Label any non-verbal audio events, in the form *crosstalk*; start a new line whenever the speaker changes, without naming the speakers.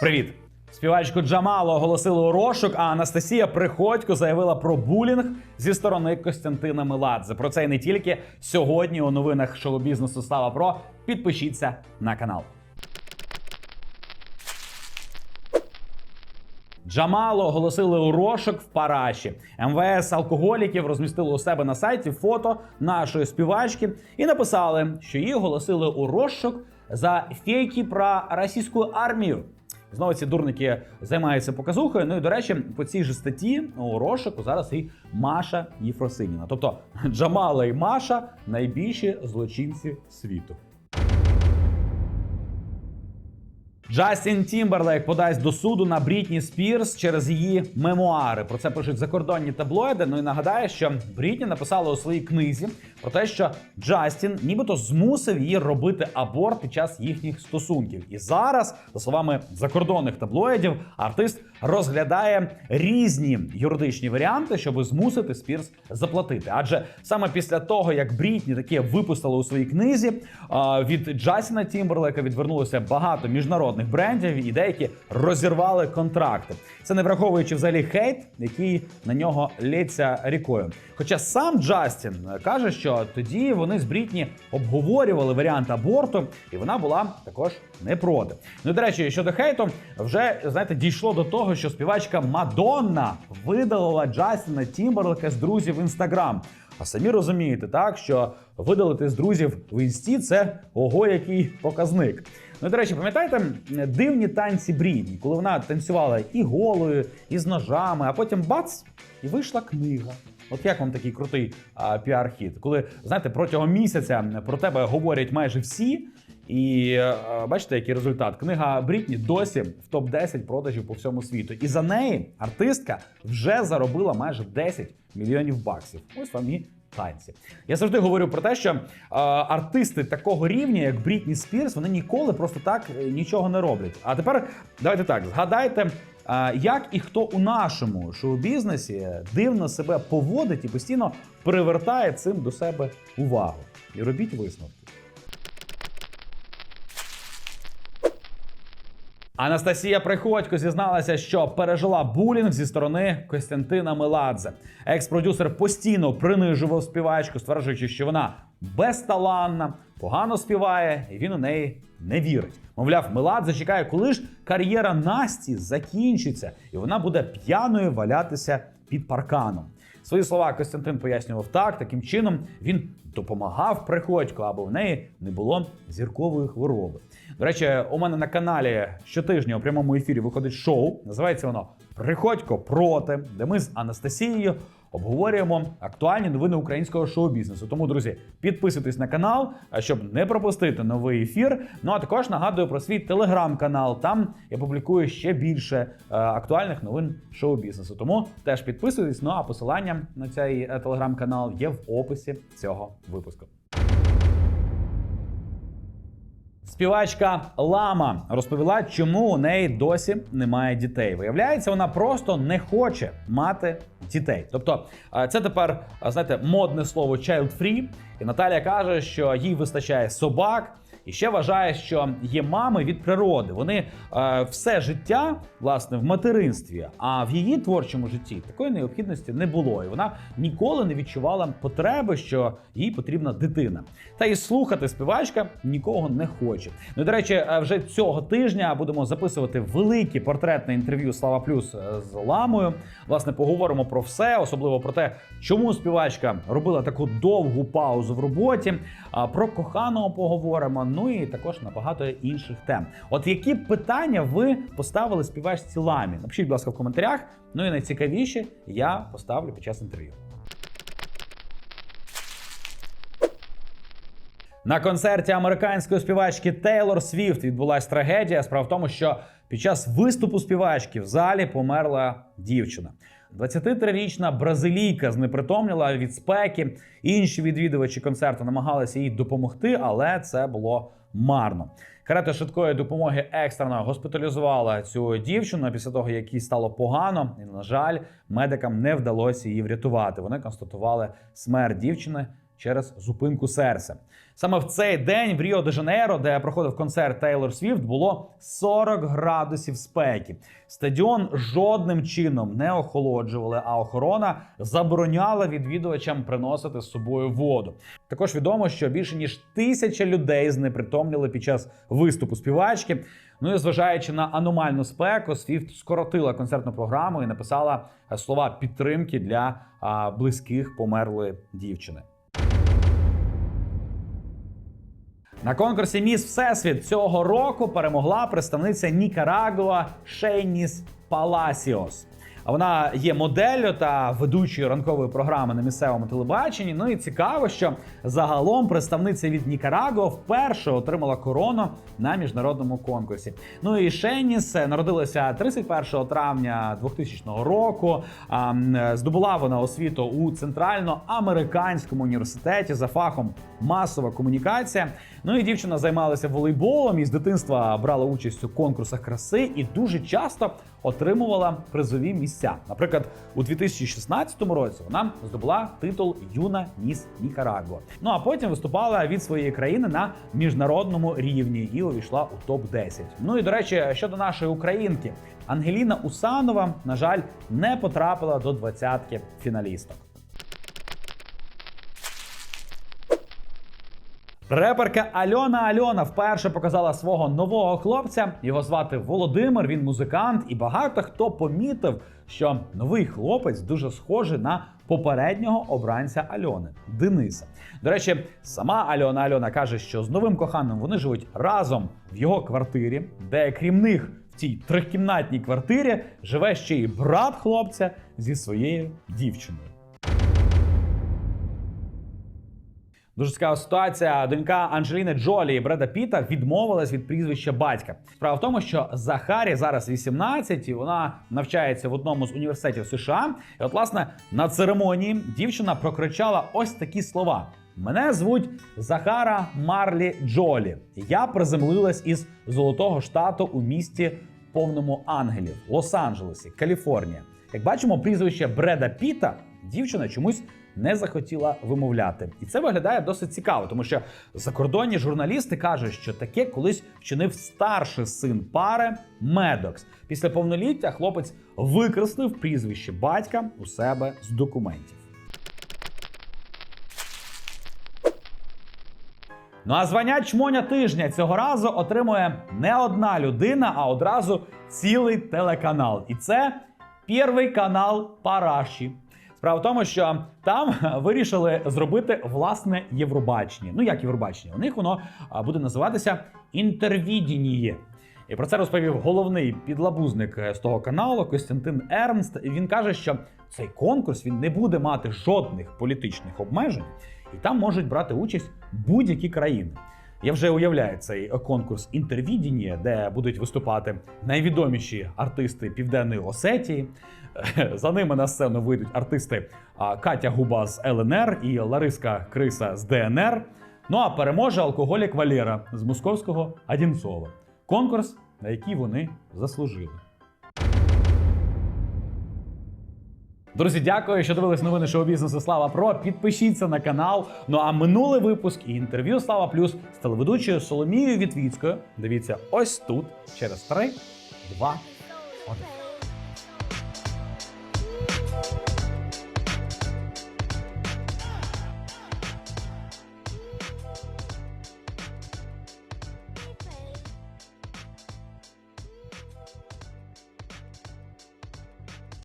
Привіт! Співачку Джамалу оголосили у розшук, а Анастасія Приходько заявила про булінг зі сторони Костянтина Меладзе. Про це і не тільки сьогодні у новинах шоу-бізнесу Слава Про. Підпишіться на канал. Джамалу оголосили у розшук в Параші. МВС алкоголіків розмістили у себе на сайті фото нашої співачки і написали, що її оголосили у розшук за фейки про російську армію. Знову ці дурники займаються показухою. Ну і до речі, по цій же статті у розшуку зараз і Маша Єфросиніна. Тобто Джамала і Маша найбільші злочинці світу. Джастін Тімберлейк подасть до суду на Брітні Спірс через її мемуари. Про це пишуть закордонні таблоїди. Ну і нагадаю, що Брітні написала у своїй книзі про те, що Джастін нібито змусив її робити аборт під час їхніх стосунків. І зараз, за словами закордонних таблоїдів, артист розглядає різні юридичні варіанти, щоб змусити Спірс заплатити. Адже саме після того, як Брітні таке випустила у своїй книзі, від Джастіна Тімберлейка відвернулося багато міжнародних брендів, і деякі розірвали контракти. Це не враховуючи взагалі хейт, який на нього лється рікою. Хоча сам Джастін каже, що тоді вони з Брітні обговорювали варіант аборту, і вона була також не проти. Ну до речі, щодо хейту, вже знаєте, дійшло до того, що співачка Мадонна видалила Джастіна Тімберлейка з друзів в інстаграм. А самі розумієте, так що видалити з друзів в інсті це ого, який показник. Ну, до речі, пам'ятаєте дивні танці Брідні, коли вона танцювала і голою, і з ножами, а потім бац, і вийшла книга. От як вам такий крутий піар-хід? Коли знаєте, протягом місяця про тебе говорять майже всі. І е, бачите, який результат? Книга Брітні досі в топ 10 продажів по всьому світу. І за неї артистка вже заробила майже 10 мільйонів баксів. Ось вам і танці. Я завжди говорю про те, що е, артисти такого рівня, як Брітні Спірс, вони ніколи просто так е, нічого не роблять. А тепер давайте так згадайте. е, Як і хто у нашому шоу-бізнесі дивно себе поводить і постійно привертає цим до себе увагу. І робіть висновки. Анастасія Приходько зізналася, що пережила булінг зі сторони Костянтина Меладзе. Екс-продюсер постійно принижував співачку, стверджуючи, що вона безталанна, погано співає, і він у неї не вірить. Мовляв, Меладзе чекає, коли ж кар'єра Насті закінчиться, і вона буде п'яною валятися під парканом. Свої слова Костянтин пояснював так, таким чином він допомагав Приходько, аби в неї не було зіркової хвороби. До речі, у мене на каналі щотижня у прямому ефірі виходить шоу. Називається воно Приходько проти, де ми з Анастасією обговорюємо актуальні новини українського шоу-бізнесу. Тому, друзі, підписуйтесь на канал, щоб не пропустити новий ефір. Ну а також нагадую про свій телеграм-канал. Там я публікую ще більше е, актуальних новин шоу-бізнесу. Тому теж підписуйтесь. Ну а посилання на цей е, телеграм-канал є в описі цього випуску. Співачка Лама розповіла, чому у неї досі немає дітей. Виявляється, вона просто не хоче мати дітей. Тобто, е, це тепер е, знаєте, модне слово child-free. І Наталія каже, що їй вистачає собак. І ще вважає, що є мами від природи. Вони е, все життя власне в материнстві, а в її творчому житті такої необхідності не було. І вона ніколи не відчувала потреби, що їй потрібна дитина. Та і слухати співачка нікого не хоче. Ну до речі, е, вже цього тижня будемо записувати велике портретне інтерв'ю Слава Плюс е, з Ламою. Власне, поговоримо про все, особливо про те, чому співачка робила таку довгу паузу в роботі. Про коханого поговоримо. Ну і також на багато інших тем. От які питання ви поставили співачці Ламі? Напишіть, будь ласка, в коментарях. Ну і найцікавіше я поставлю під час інтерв'ю. На концерті американської співачки Тейлор Свіфт відбулася трагедія. Справа в тому, що під час виступу співачки в залі померла дівчина. 23-річна бразилійка знепритомніла від спеки. Інші відвідувачі концерту намагалися їй допомогти, але це було марно. Карета швидкої допомоги екстрено госпіталізувала цю дівчину після того, як їй стало погано, і на жаль, медикам не вдалося її врятувати. Вони констатували смерть дівчини через зупинку серця. Саме в цей день в Ріо де Жанейро, де проходив концерт Тейлор Свіфт, було 40 градусів спеки. Стадіон жодним чином не охолоджували, а охорона забороняла відвідувачам приносити з собою воду. Також відомо, що більше ніж тисяча людей знепритомніли під час виступу співачки. Ну і зважаючи на аномальну спеку, Свіфт скоротила концертну програму і написала слова підтримки для близьких померлої дівчини. На конкурсі Міс Всесвіт цього року перемогла представниця Нікарагуа Шейніс Паласіос. Вона є моделлю та ведучою ранкової програми на місцевому телебаченні. Ну і цікаво, що загалом представниця від Нікарагуа вперше отримала корону на міжнародному конкурсі. Ну і Шеніс народилася 31 травня 2000 року. Здобула вона освіту у центральноамериканському університеті за фахом масова комунікація. Ну і дівчина займалася волейболом і з дитинства брала участь у конкурсах краси і дуже часто отримувала призові місця. Наприклад, у 2016 році вона здобула титул Юна Міс Нікарагуа. Ну а потім виступала від своєї країни на міжнародному рівні і увійшла у топ 10 Ну і до речі, щодо нашої українки, Ангеліна Усанова, на жаль, не потрапила до двадцятки фіналісток. Реперка Альона Альона вперше показала свого нового хлопця. Його звати Володимир. Він музикант, і багато хто помітив, що новий хлопець дуже схожий на попереднього обранця Альони Дениса. До речі, сама Альона Альона каже, що з новим коханим вони живуть разом в його квартирі, де крім них в цій трикімнатній квартирі живе ще й брат хлопця зі своєю дівчиною. Дуже цікава ситуація. Донька Анджеліни Джолі і Бреда Піта відмовилась від прізвища батька. Справа в тому, що Захарі зараз 18, і вона навчається в одному з університетів США. І от, власне, на церемонії дівчина прокричала ось такі слова: Мене звуть Захара Марлі Джолі. Я приземлилась із золотого штату у місті повному ангелів Лос-Анджелесі, Каліфорнія. Як бачимо, прізвище Бреда Піта дівчина чомусь не захотіла вимовляти. І це виглядає досить цікаво, тому що закордонні журналісти кажуть, що таке колись вчинив старший син пари Медокс. Після повноліття хлопець викреслив прізвище батька у себе з документів. Ну а звання чмоня тижня цього разу отримує не одна людина, а одразу цілий телеканал. І це перший канал Параші. Справа в тому, що там *laughs* вирішили зробити власне Євробачення. Ну як Євробачення? У них воно буде називатися інтервідініє. І про це розповів головний підлабузник е, з того каналу Костянтин Ернст. Він каже, що цей конкурс він не буде мати жодних політичних обмежень, і там можуть брати участь будь-які країни. Я вже уявляю цей конкурс інтервідіння, де будуть виступати найвідоміші артисти Південної Осетії. За ними на сцену вийдуть артисти Катя Губа з ЛНР і Лариска Криса з ДНР. Ну а переможе алкоголік Валера з московського Одінцова. Конкурс, на який вони заслужили. Друзі, дякую, що дивились новини шоу бізнесу Слава Про. Підпишіться на канал. Ну а минулий випуск і інтерв'ю Слава Плюс з телеведучою Соломією Вітвіцькою. Дивіться ось тут через 3, 2, 1.